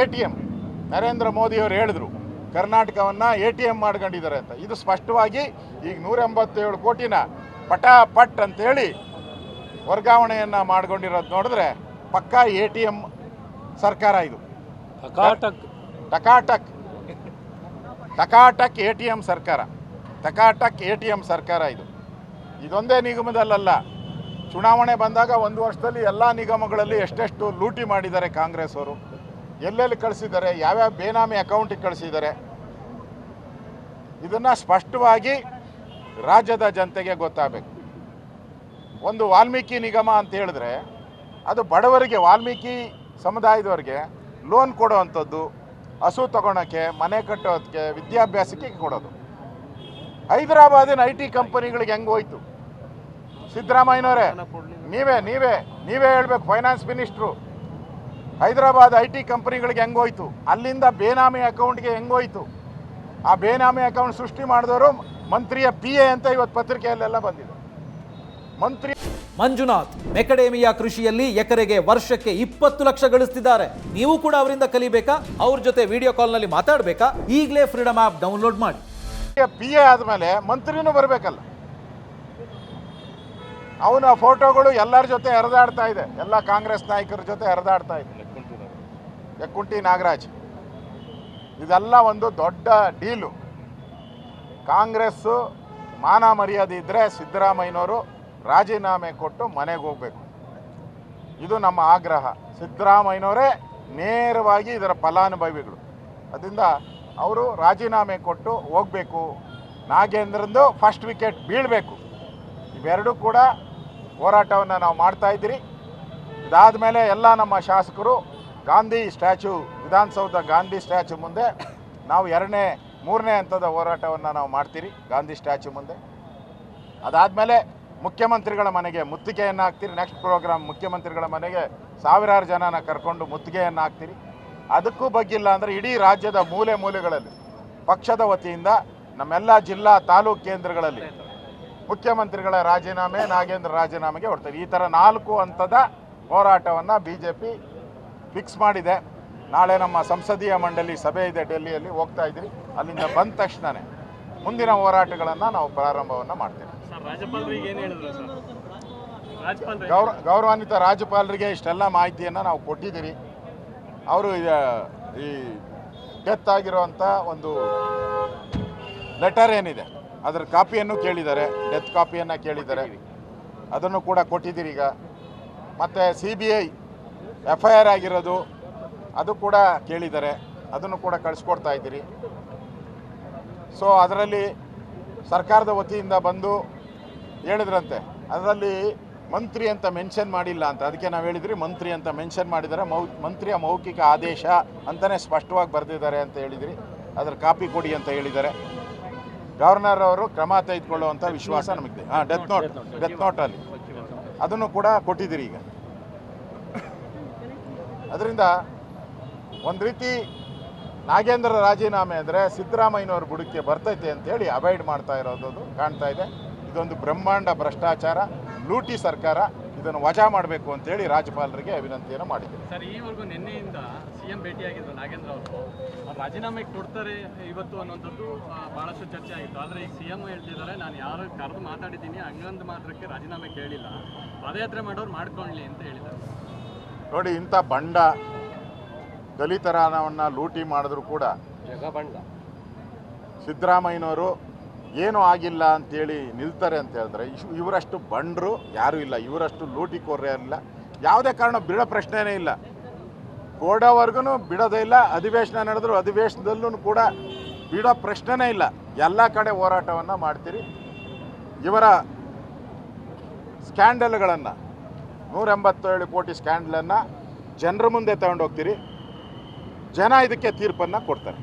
A T M Narendra ಮೋದಿಯವರು ಹೇಳಿದ್ರು ಕರ್ನಾಟಕವನ್ನು ಎ ಟಿ ಎಂ ಮಾಡ್ಕೊಂಡಿದ್ದಾರೆ ಅಂತ. ಇದು ಸ್ಪಷ್ಟವಾಗಿ ಈಗ ನೂರ ಎಂಬತ್ತೇಳು ಕೋಟಿನ ಪಟಾಪಟ್ ಅಂತೇಳಿ ವರ್ಗಾವಣೆಯನ್ನು ಮಾಡ್ಕೊಂಡಿರೋದು ನೋಡಿದ್ರೆ ಪಕ್ಕಾ ಎ ಟಿ ಎಂ ಸರ್ಕಾರ ಇದು. ಟಕಾಟಕ್. ಟಕಾಟಕ್. ಟಕಾಟಕ್ ಎ ಟಿ ಎಂ ಸರ್ಕಾರ. ಟಕಾಟಕ್ ಎ ಟಿ ಎಂ ಸರ್ಕಾರ ಇದು. ಇದೊಂದೇ ನಿಗಮದಲ್ಲ ಚುನಾವಣೆ ಬಂದಾಗ ಒಂದು ವರ್ಷದಲ್ಲಿ ಎಲ್ಲ ನಿಗಮಗಳಲ್ಲಿ ಎಷ್ಟೆಷ್ಟು ಲೂಟಿ ಮಾಡಿದ್ದಾರೆ ಕಾಂಗ್ರೆಸ್ ಅವರು. ಎಲ್ಲೆಲ್ಲಿ ಕಳಿಸಿದ್ದಾರೆ, ಯಾವ್ಯಾವ ಬೇನಾಮಿ ಅಕೌಂಟಿಗೆ ಕಳಿಸಿದ್ದಾರೆ, ಇದನ್ನು ಸ್ಪಷ್ಟವಾಗಿ ರಾಜ್ಯದ ಜನತೆಗೆ ಗೊತ್ತಾಗಬೇಕು. ಒಂದು ವಾಲ್ಮೀಕಿ ನಿಗಮ ಅಂತ ಹೇಳಿದ್ರೆ, ಅದು ಬಡವರಿಗೆ, ವಾಲ್ಮೀಕಿ ಸಮುದಾಯದವರಿಗೆ ಲೋನ್ ಕೊಡೋವಂಥದ್ದು, ಹಸು ತಗೊಳಕ್ಕೆ, ಮನೆ ಕಟ್ಟೋದಕ್ಕೆ, ವಿದ್ಯಾಭ್ಯಾಸಕ್ಕೆ ಕೊಡೋದು. ಹೈದರಾಬಾದಿನ ಐ ಟಿ ಕಂಪನಿಗಳಿಗೆ ಹೆಂಗೆ ಹೋಯ್ತು? ಸಿದ್ದರಾಮಯ್ಯನವರೇ, ನೀವೇ ನೀವೇ ನೀವೇ ಹೇಳ್ಬೇಕು finance minister Hyderabad I T ಕಂಪನಿಗಳಿಗೆ ಹೆಂಗೋಯ್ತು? ಅಲ್ಲಿಂದ ಬೇನಾಮಿ ಅಕೌಂಟ್ಗೆ ಹೆಂಗೋಯ್ತು? ಆ ಬೇನಾಮಿ ಅಕೌಂಟ್ ಸೃಷ್ಟಿ ಮಾಡಿದವರು ಮಂತ್ರಿಯ ಪಿ ಎ ಅಂತ ಇವತ್ತು ಪತ್ರಿಕೆಯಲ್ಲೆಲ್ಲ ಬಂದಿದೆ. ಮಂತ್ರಿ ಮಂಜುನಾಥ್ ಮೆಕಡೇಮಿಯಾ ಕೃಷಿಯಲ್ಲಿ ಎಕರೆಗೆ ವರ್ಷಕ್ಕೆ ಇಪ್ಪತ್ತು ಲಕ್ಷ ಗಳಿಸ್ತಿದ್ದಾರೆ. ನೀವು ಕೂಡ ಅವರಿಂದ ಕಲಿಬೇಕಾ? ಅವ್ರ ಜೊತೆ ವಿಡಿಯೋ ಕಾಲ್ನಲ್ಲಿ ಮಾತಾಡಬೇಕಾ? ಈಗಲೇ ಫ್ರೀಡಮ್ ಆ್ಯಪ್ ಡೌನ್ಲೋಡ್ ಮಾಡಿ. ಪಿ ಎ ಆದಮೇಲೆ ಮಂತ್ರಿನೂ ಬರಬೇಕಲ್ಲ. ಅವನ ಫೋಟೋಗಳು ಎಲ್ಲರ ಜೊತೆ ಹರಿದಾಡ್ತಾ ಇದೆ. ಎಲ್ಲ ಕಾಂಗ್ರೆಸ್ ನಾಯಕರ ಜೊತೆ ಹರಿದಾಡ್ತಾ ಇದೆ. ಯಕ್ಕುಂಟಿ ನಾಗರಾಜ್. ಇದೆಲ್ಲ ಒಂದು ದೊಡ್ಡ ಡೀಲು. ಕಾಂಗ್ರೆಸ್ಸು ಮಾನ ಮರ್ಯಾದೆ ಇದ್ದರೆ ಸಿದ್ದರಾಮಯ್ಯನವರು ರಾಜೀನಾಮೆ ಕೊಟ್ಟು ಮನೆಗೆ ಹೋಗಬೇಕು. ಇದು ನಮ್ಮ ಆಗ್ರಹ. ಸಿದ್ದರಾಮಯ್ಯನವರೇ ನೇರವಾಗಿ ಇದರ ಫಲಾನುಭವಿಗಳು. ಅದರಿಂದ ಅವರು ರಾಜೀನಾಮೆ ಕೊಟ್ಟು ಹೋಗಬೇಕು. ನಾಗೇಂದ್ರಂದು ಫಸ್ಟ್ ವಿಕೆಟ್ ಬೀಳಬೇಕು. ಇವೆರಡೂ ಕೂಡ ಹೋರಾಟವನ್ನು ನಾವು ಮಾಡ್ತಾ ಇದ್ದೀರಿ. ಇದಾದ ಮೇಲೆ ಎಲ್ಲ ನಮ್ಮ ಶಾಸಕರು ಗಾಂಧಿ ಸ್ಟ್ಯಾಚು, ವಿಧಾನಸೌಧ ಗಾಂಧಿ ಸ್ಟ್ಯಾಚು ಮುಂದೆ ನಾವು ಎರಡನೇ, ಮೂರನೇ ಹಂತದ ಹೋರಾಟವನ್ನು ನಾವು ಮಾಡ್ತೀರಿ, ಗಾಂಧಿ ಸ್ಟ್ಯಾಚು ಮುಂದೆ. ಅದಾದಮೇಲೆ ಮುಖ್ಯಮಂತ್ರಿಗಳ ಮನೆಗೆ ಮುತ್ತಿಗೆಯನ್ನು ಹಾಕ್ತೀರಿ ನೆಕ್ಸ್ಟ್ ಪ್ರೋಗ್ರಾಮ್ ಮುಖ್ಯಮಂತ್ರಿಗಳ ಮನೆಗೆ ಸಾವಿರಾರು ಜನನ ಕರ್ಕೊಂಡು ಮುತ್ತಿಗೆಯನ್ನು ಹಾಕ್ತೀರಿ. ಅದಕ್ಕೂ ಬಗ್ಗಿಲ್ಲ ಅಂದರೆ ಇಡೀ ರಾಜ್ಯದ ಮೂಲೆ ಮೂಲೆಗಳಲ್ಲಿ, ಪಕ್ಷದ ವತಿಯಿಂದ ನಮ್ಮೆಲ್ಲ ಜಿಲ್ಲಾ ತಾಲೂಕು ಕೇಂದ್ರಗಳಲ್ಲಿ ಮುಖ್ಯಮಂತ್ರಿಗಳ ರಾಜೀನಾಮೆ, ನಾಗೇಂದ್ರ ರಾಜೀನಾಮೆಗೆ ಹೊಡ್ತಾರೆ ಈ ಥರ ನಾಲ್ಕು ಹಂತದ ಹೋರಾಟವನ್ನು ಬಿ ಜೆ ಪಿ ಫಿಕ್ಸ್ ಮಾಡಿದೆ. ನಾಳೆ ನಮ್ಮ ಸಂಸದೀಯ ಮಂಡಳಿ ಸಭೆ ಇದೆ ಡೆಲ್ಲಿಯಲ್ಲಿ ಹೋಗ್ತಾ ಇದ್ದೀರಿ ಅಲ್ಲಿಂದ ಬಂದ ತಕ್ಷಣವೇ ಮುಂದಿನ ಹೋರಾಟಗಳನ್ನು ನಾವು ಪ್ರಾರಂಭವನ್ನು ಮಾಡ್ತೇವೆ. ಗೌರ ಗೌರವಾನ್ವಿತ ರಾಜ್ಯಪಾಲರಿಗೆ ಇಷ್ಟೆಲ್ಲ ಮಾಹಿತಿಯನ್ನು ನಾವು ಕೊಟ್ಟಿದ್ದೀರಿ. ಅವರು ಈ ಡೆತ್ ಆಗಿರುವಂಥ ಒಂದು ಲೆಟರ್ ಏನಿದೆ ಅದರ ಕಾಪಿಯನ್ನು ಕೇಳಿದ್ದಾರೆ ಡೆತ್ ಕಾಪಿಯನ್ನು ಕೇಳಿದ್ದಾರೆ. ಅದನ್ನು ಕೂಡ ಕೊಟ್ಟಿದ್ದೀರಿ ಈಗ. ಮತ್ತು C B I F I R ಆಗಿರೋದು ಅದು ಕೂಡ ಕೇಳಿದ್ದಾರೆ. ಅದನ್ನು ಕೂಡ ಕಳಿಸ್ಕೊಡ್ತಾ ಇದ್ದೀರಿ. ಸೊ ಅದರಲ್ಲಿ ಸರ್ಕಾರದ ವತಿಯಿಂದ ಬಂದು ಹೇಳಿದ್ರಂತೆ. ಅದರಲ್ಲಿ ಮಂತ್ರಿ ಅಂತ ಮೆನ್ಷನ್ ಮಾಡಿಲ್ಲ ಅಂತ. ಅದಕ್ಕೆ ನಾವು ಹೇಳಿದ್ರಿ ಮಂತ್ರಿ ಅಂತ ಮೆನ್ಷನ್ ಮಾಡಿದ್ದಾರೆ. ಮೌ ಮಂತ್ರಿಯ ಮೌಖಿಕ ಆದೇಶ ಅಂತಲೇ ಸ್ಪಷ್ಟವಾಗಿ ಬರೆದಿದ್ದಾರೆ ಅಂತ ಹೇಳಿದ್ರಿ. ಅದರ ಕಾಪಿ ಕೊಡಿ ಅಂತ ಹೇಳಿದ್ದಾರೆ. ಗವರ್ನರ್ ಅವರು ಕ್ರಮ ತೆಗೆದುಕೊಳ್ಳುವಂಥ ವಿಶ್ವಾಸ ನಮಗಿದೆ. ಹಾಂ ಡೆತ್ ನೋಟ್ ಡೆತ್ ನೋಟಲ್ಲಿ ಅದನ್ನು ಕೂಡ ಕೊಟ್ಟಿದ್ದೀರಿ ಈಗ. ಅದರಿಂದ ಒಂದು ರೀತಿ ನಾಗೇಂದ್ರ ರಾಜೀನಾಮೆ ಅಂದರೆ ಸಿದ್ದರಾಮಯ್ಯನವ್ರ ಬುಡಕ್ಕೆ ಬರ್ತೈತೆ ಅಂತೇಳಿ ಅವಾಯ್ಡ್ ಮಾಡ್ತಾ ಇರೋದು ಕಾಣ್ತಾ ಇದೆ. ಇದೊಂದು ಬ್ರಹ್ಮಾಂಡ ಭ್ರಷ್ಟಾಚಾರ, ಲೂಟಿ ಸರ್ಕಾರ ಇದನ್ನು ವಜಾ ಮಾಡಬೇಕು ಅಂತೇಳಿ ರಾಜ್ಯಪಾಲರಿಗೆ ವಿನಂತಿಯನ್ನು ಮಾಡಿದ್ದೀನಿ. ಸರ್, ಈವರೆಗೂ ನಿನ್ನೆಯಿಂದ ಸಿಎಂ ಭೇಟಿಯಾಗಿದ್ರು ನಾಗೇಂದ್ರ ಅವರು. ರಾಜೀನಾಮೆ ಕೊಡ್ತಾರೆ ಇವತ್ತು ಅನ್ನೋಂಥದ್ದು ಭಾಳಷ್ಟು ಚರ್ಚೆ ಆಗಿತ್ತು ಆದರೆ ಈಗ ಸಿ ಎಂ ಹೇಳ್ತಿದ್ದಾರೆ, ನಾನು ಯಾರು ಕರೆದು ಮಾತಾಡಿದ್ದೀನಿ, ಹಂಗಂದು ಮಾತ್ರಕ್ಕೆ ರಾಜೀನಾಮೆ ಕೇಳಿಲ್ಲ. ಪಾದಯಾತ್ರೆ ಮಾಡೋರು ಮಾಡ್ಕೊಳ್ಳಿ ಅಂತ ಹೇಳಿದ್ದಾರೆ. ನೋಡಿ ಇಂಥ ಬಂಡ ದಲಿತರನವನ್ನು ಲೂಟಿ ಮಾಡಿದ್ರು ಕೂಡ ಸಿದ್ದರಾಮಯ್ಯನವರು ಏನೂ ಆಗಿಲ್ಲ ಅಂತೇಳಿ ನಿಲ್ತಾರೆ ಅಂತ ಹೇಳಿದ್ರೆ ಇಶ್- ಇವರಷ್ಟು ಬಂಡರು ಯಾರೂ ಇಲ್ಲ ಇವರಷ್ಟು ಲೂಟಿ ಇಲ್ಲ. ಯಾವುದೇ ಕಾರಣ ಬಿಡೋ ಪ್ರಶ್ನೆನೇ ಇಲ್ಲ. ಕೊಡೋವರೆಗೂ ಬಿಡೋದೇ ಇಲ್ಲ ಅಧಿವೇಶನ ನಡೆದ್ರು ಅಧಿವೇಶನದಲ್ಲೂ ಕೂಡ ಬಿಡೋ ಪ್ರಶ್ನೆನೇ ಇಲ್ಲ. ಎಲ್ಲ ಕಡೆ ಹೋರಾಟವನ್ನು ಮಾಡ್ತೀರಿ. ಇವರ ಸ್ಕ್ಯಾಂಡಲ್ಗಳನ್ನು ನೂರ ಎಂಬತ್ತೇಳು ಕೋಟಿ ಸ್ಕ್ಯಾಂಡಲನ್ನು ಜನರ ಮುಂದೆ ತಗೊಂಡೋಗ್ತೀರಿ. ಜನ ಇದಕ್ಕೆ ತೀರ್ಪನ್ನು ಕೊಡ್ತಾರೆ.